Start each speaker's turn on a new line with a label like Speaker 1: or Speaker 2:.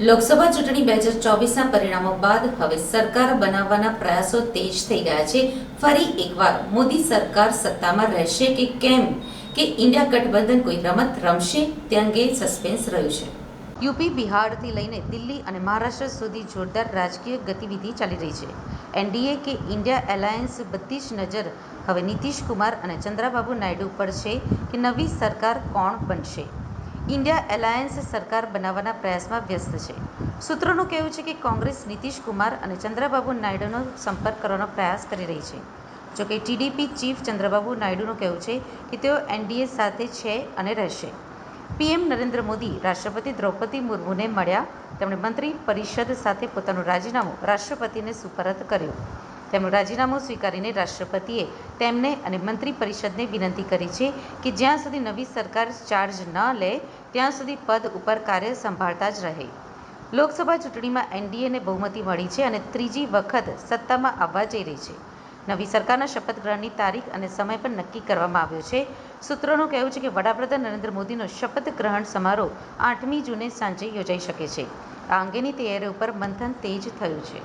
Speaker 1: લોકસભા ચૂંટણી બે હજાર ચોવીસના પરિણામો બાદ હવે સરકાર બનાવવાના પ્રયાસો તેજ થઈ ગયા છે. ફરી એકવાર મોદી સરકાર સત્તામાં રહેશે કે કેમ? કે ઇન્ડિયા ગઠબંધન કોઈ રમત રમશે? તે અંગે સસ્પેન્સ રહ્યું છે. યુપી બિહારથી લઈને દિલ્હી અને મહારાષ્ટ્ર સુધી જોરદાર રાજકીય ગતિવિધિ ચાલી રહી છે. એનડીએ કે ઇન્ડિયા એલાયન્સ બધી જ નજર હવે નીતિશ કુમાર અને ચંદ્રાબાબુ નાયડુ પર છે કે નવી સરકાર કોણ બનશે? ઇન્ડિયા એલાયન્સ સરકાર બનાવવાના પ્રયાસમાં વ્યસ્ત છે. સૂત્રોનું કહેવું છે કે કોંગ્રેસ નીતિશ કુમાર અને ચંદ્રબાબુ નાયડુનો સંપર્ક કરવાનો પ્રયાસ કરી રહી છે. જોકે ટીડીપી ચીફ ચંદ્રબાબુ નાયડુનું કહેવું છે કે તેઓ એનડીએ સાથે છે અને રહેશે. પીએમ નરેન્દ્ર મોદી, રાષ્ટ્રપતિ દ્રૌપદી મુર્મુને મળ્યા. તેમણે મંત્રી પરિષદ સાથે પોતાનું રાજીનામું રાષ્ટ્રપતિને સુપરત કર્યું. તેમનું રાજીનામું સ્વીકારીને રાષ્ટ્રપતિએ તેમને અને મંત્રી પરિષદને વિનંતી કરી છે કે જ્યાં સુધી નવી સરકાર ચાર્જ ન લે, ત્યાં સુધી પદ ઉપર કાર્ય સંભાળતા જ રહે. લોકસભા ચૂંટણીમાં એનડીએને બહુમતી મળી છે અને ત્રીજી વખત સત્તામાં આવવા જઈ રહી છે. નવી સરકારના શપથ ગ્રહણની તારીખ અને સમય પણ નક્કી કરવામાં આવ્યો છે. સૂત્રોનું કહેવું છે કે વડાપ્રધાન નરેન્દ્ર મોદીનો શપથ ગ્રહણ સમારોહ આઠમી જૂને સાંજે યોજાઈ શકે છે. આ અંગેની તૈયારીઓ ઉપર મંથન તેજ થયું છે.